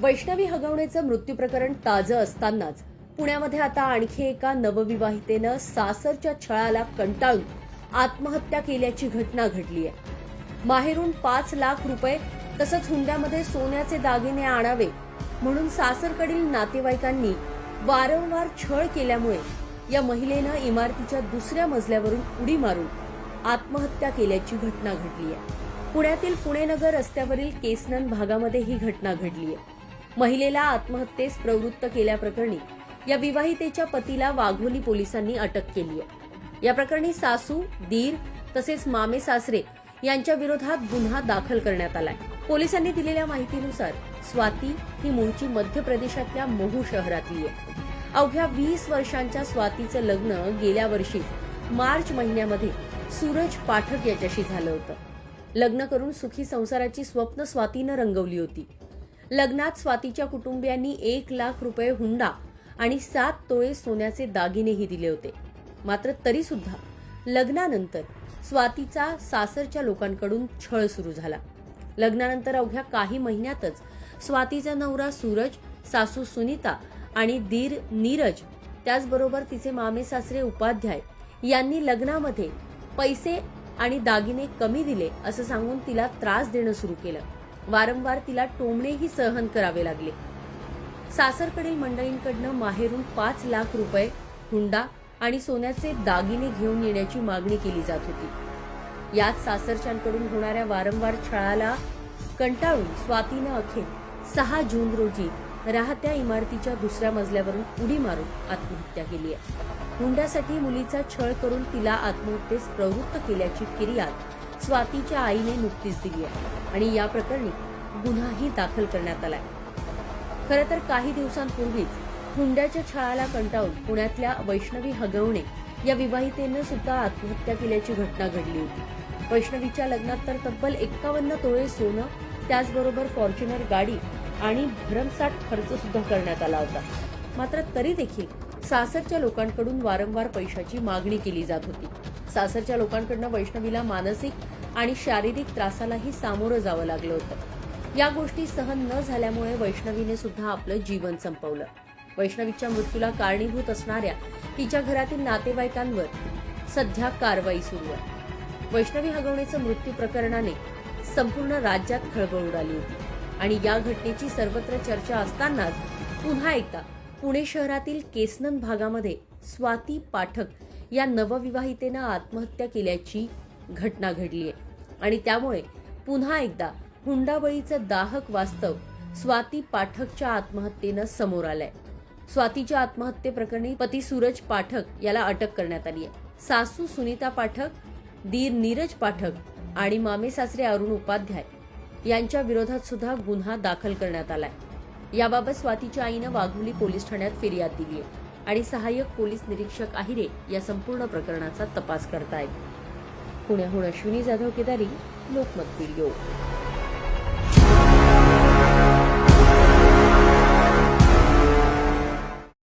वैष्णवी हगवणेचं मृत्यू प्रकरण ताजं असतानाच पुण्यामध्ये आता आणखी एका नवविवाहितेनं सासरच्या छळाला कंटाळून आत्महत्या केल्याची घटना घडली आहे. माहेरून पाच लाख रुपये तसंच हुंड्यामध्ये सोन्याचे दागिने आणावे म्हणून सासरकडील नातेवाईकांनी वारंवार छळ केल्यामुळे या महिलेनं इमारतीच्या दुसऱ्या मजल्यावरून उडी मारून आत्महत्या केल्याची घटना घडली आहे. पुण्यातील पुणेनगर रस्त्यावरील केसनन भागामध्ये ही घटना घडली आहे. महिलेला आत्महत्येस प्रवृत्त केल्याप्रकरणी या विवाहितेच्या पतीला वाघोली पोलिसांनी अटक केली आहे. या प्रकरणी सासू दीर तसेच मामे सासरे यांच्या विरोधात गुन्हा दाखल करण्यात आलाय. पोलिसांनी दिलेल्या माहितीनुसार स्वाती ही मूळची मध्य प्रदेशातल्या मोहू शहरातली आहे. अवघ्या वीस वर्षांच्या स्वातीचं लग्न गेल्या वर्षी मार्च महिन्यामध्ये सूरज पाठक याच्याशी झालं होतं. लग्न करून सुखी संसाराची स्वप्न स्वातीनं रंगवली होती. लग्नात स्वातीच्या कुटुंबियांनी एक लाख रुपये हुंडा आणि सात तोळे सोन्याचे दागिनेही दिले होते. मात्र तरी सुद्धा लग्नानंतर स्वातीचा सासरच्या लोकांकडून छळ सुरू झाला. लग्नानंतर अवघ्या काही महिन्यातच स्वातीचा नवरा सूरज सासू सुनीता आणि दीर नीरज त्याचबरोबर तिचे मामे सासरे उपाध्याय यांनी लग्नामध्ये पैसे आणि दागिने कमी दिले असं सांगून तिला त्रास देणं सुरू केलं. वारंवार तिला टोमणेही सहन करावे लागले. सासरकडील मंडळींकडनं माहेरून पाच लाख रुपये हुंडा आणि सोन्याचे दागिने घेऊन येण्याची मागणी केली जात होती. यात सासरच्यांकडून होणाऱ्या वारंवार छळाला कंटाळून स्वातीनं अखेर सहा जून रोजी राहत्या इमारतीच्या दुसऱ्या मजल्यावरून उडी मारून आत्महत्या केली आहे. हुंड्यासाठी मुलीचा छळ करून तिला आत्महत्येस प्रवृत्त केल्याची फिर्याद स्वातीच्या आईने नुकतीच दिली आहे आणि या प्रकरणी गुन्हाही दाखल करण्यात आलाय. खरं तर काही दिवसांपूर्वीच हुंड्याच्या छळाला कंटाळून पुण्यातल्या वैष्णवी हगवणे या विवाहितेनं सुद्धा आत्महत्या केल्याची घटना घडली होती. वैष्णवीच्या लग्नात तर तब्बल एक्कावन्न तोळे सोनं त्याचबरोबर फॉर्च्युनर गाडी आणि भरमसाठ खर्च सुद्धा करण्यात आला होता. मात्र तरी देखील सासरच्या लोकांकडून वारंवार पैशाची मागणी केली जात होती. सासरच्या लोकांकडनं वैष्णवीला मानसिक आणि शारीरिक त्रासालाही सामोरं जावं लागलं होतं. या गोष्टी सहन न झाल्यामुळे वैष्णवीने सुद्धा आपलं जीवन संपवलं. वैष्णवीच्या मृत्यूला कारणीभूत असणाऱ्या तिच्या घरातील नातेवाईकांवर सध्या कारवाई सुरू आहे. वैष्णवी हगवणेचं मृत्यू प्रकरणाने संपूर्ण राज्यात खळबळ उडाली होती. आणि या घटनेची सर्वत्र चर्चा असतानाच पुन्हा एकदा पुणे शहरातील केसनन भागामध्ये स्वाती पाठक या नवविवाहितेनं आत्महत्या केल्याची घटना घडली आहे. आणि त्यामुळे पुन्हा एकदा हुंडाबळीचं दाहक वास्तव स्वाती पाठकच्या आत्महत्येनं समोर आलंय. स्वातीच्या आत्महत्येप्रकरणी पती सूरज पाठक याला अटक करण्यात आली आहे. सासू सुनीता पाठक दीर नीरज पाठक आणि मामे सासरे अरुण उपाध्याय यांच्या विरोधात सुद्धा गुन्हा दाखल करण्यात आलाय. याबाबत स्वातीच्या आईनं वाघोली पोलीस ठाण्यात फिर्याद दिली आहे आणि सहाय्यक पोलीस निरीक्षक आहिरे या संपूर्ण प्रकरणाचा तपास करतायत. पुण्याहून अश्विनी जाधव केदारी लोकमत व्हिडिओ.